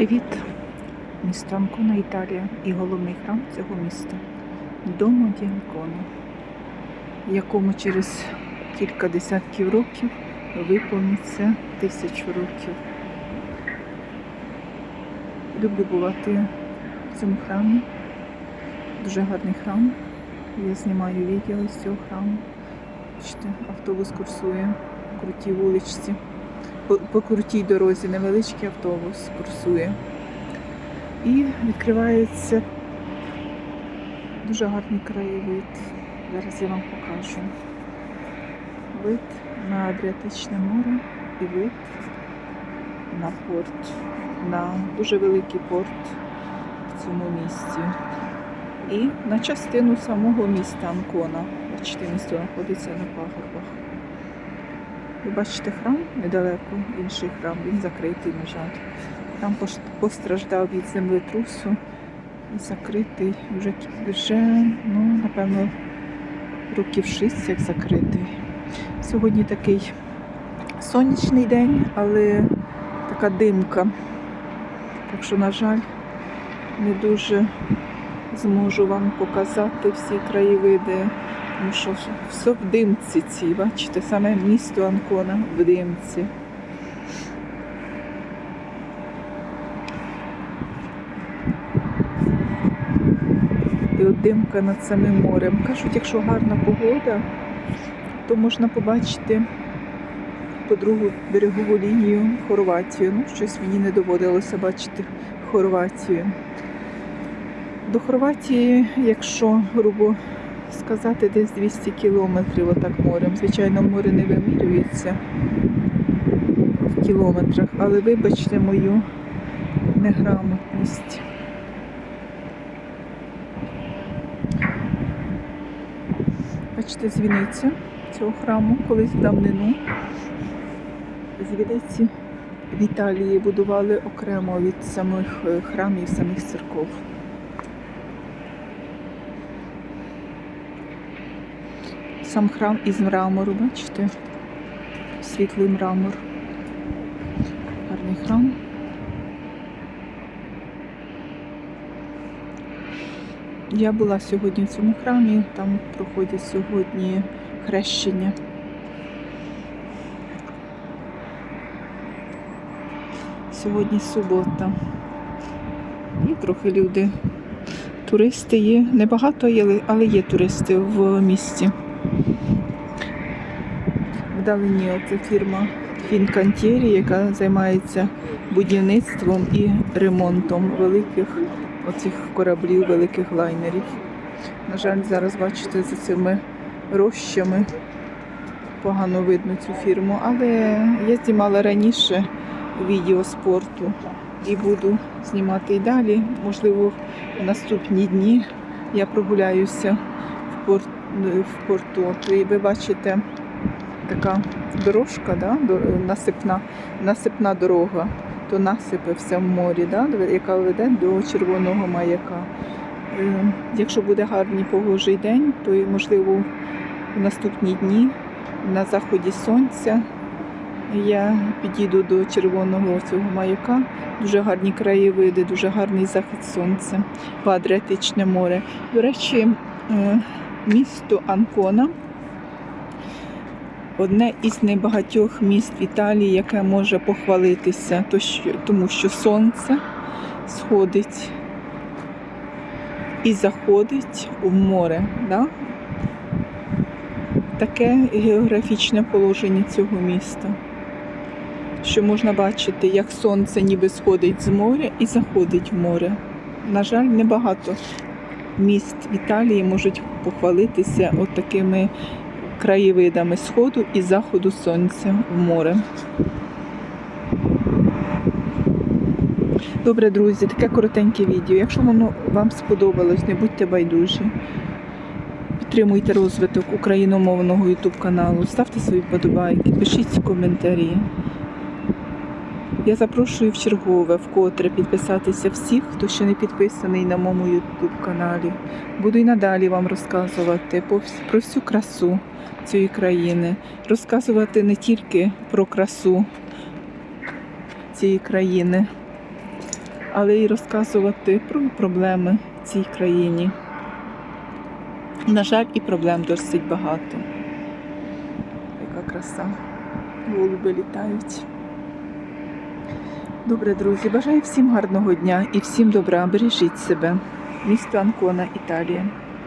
Привіт! Місто Анкона, Італія і головний храм цього міста Домо ді Анкона, якому через кілька десятків років виповниться тисячу років. Люблю бувати в цьому храмі. Дуже гарний храм. Я знімаю відео з цього храму. Бачите, автобус курсує в крутій вуличці. По, крутій дорозі невеличкий автобус курсує. І відкривається дуже гарний краєвид. Зараз я вам покажу. Вид на Адріатичне море і вид на порт, на дуже великий порт в цьому місті. І на частину самого міста Анкона. Бачите, місто знаходиться на пагорбах. Ви бачите храм недалеко, інший храм, він закритий, на жаль. Пош- постраждав від землетрусу і закритий вже, вже ну, напевно, років шість як закритий. Сьогодні такий сонячний день, але така димка. Так що, на жаль, не дуже зможу вам показати всі краєвиди. Тому що все в димці ці, бачите, саме місто Анкона в димці. І от димка над самим морем. Кажуть, якщо гарна погода, то можна побачити по другу берегову лінію Хорватію. Ну, щось мені не доводилося бачити Хорватію. До Хорватії, якщо грубо сказати, десь 200 кілометрів отак морем. Звичайно, море не вимірюється в кілометрах, але вибачте мою неграмотність. Бачите, дзвіниця цього храму колись в давнину. Звіниці в Італії будували окремо від самих е, храмів, самих церков. Сам храм із мрамору, бачите? Світлий мрамор. Гарний храм. Я була сьогодні в цьому храмі, там проходять сьогодні хрещення. Сьогодні субота. І трохи люди. Туристи є. Небагато є, але є туристи в місті. Вдалині це фірма Фінкантєрі, яка займається будівництвом і ремонтом великих оцих кораблів, великих лайнерів. На жаль, зараз бачите за цими рощами погано видно цю фірму, але я знімала раніше відео спорту і буду знімати і далі. Можливо, в наступні дні я прогуляюся порт, в порту. І ви бачите така дорожка, да? насипна, насипна дорога, то насипи все в морі, да? яка веде до червоного маяка. Е, Якщо буде гарний погожий день, то можливо в наступні дні на заході сонця я підійду до червоного цього маяка. Дуже гарні краєвиди, дуже гарний захід сонця, по Адріатичне море. До речі, е, місто Анкона одне із небагатьох міст Італії, яке може похвалитися, тому що сонце сходить і заходить у море. Да? Таке географічне положення цього міста, що можна бачити, як сонце ніби сходить з моря і заходить в море. На жаль, небагато міст Італії можуть похвалитися от такими краєвидами сходу і заходу сонця в море. Добре, друзі, таке коротеньке відео. Якщо воно вам сподобалось, не будьте байдужі. Підтримуйте розвиток україномовного YouTube каналу, ставте свої вподобайки, пишіть коментарі. Я запрошую в чергове вкотре підписатися всіх, хто ще не підписаний на моєму YouTube каналі. Буду і надалі вам розказувати про всю красу цієї країни, розказувати не тільки про красу цієї країни, але й розказувати про проблеми в цій країні. На жаль, і проблем досить багато. Яка краса. Голуби літають. Добре, друзі, бажаю всім гарного дня і всім добра. Бережіть себе. Місто Анкона, Італія.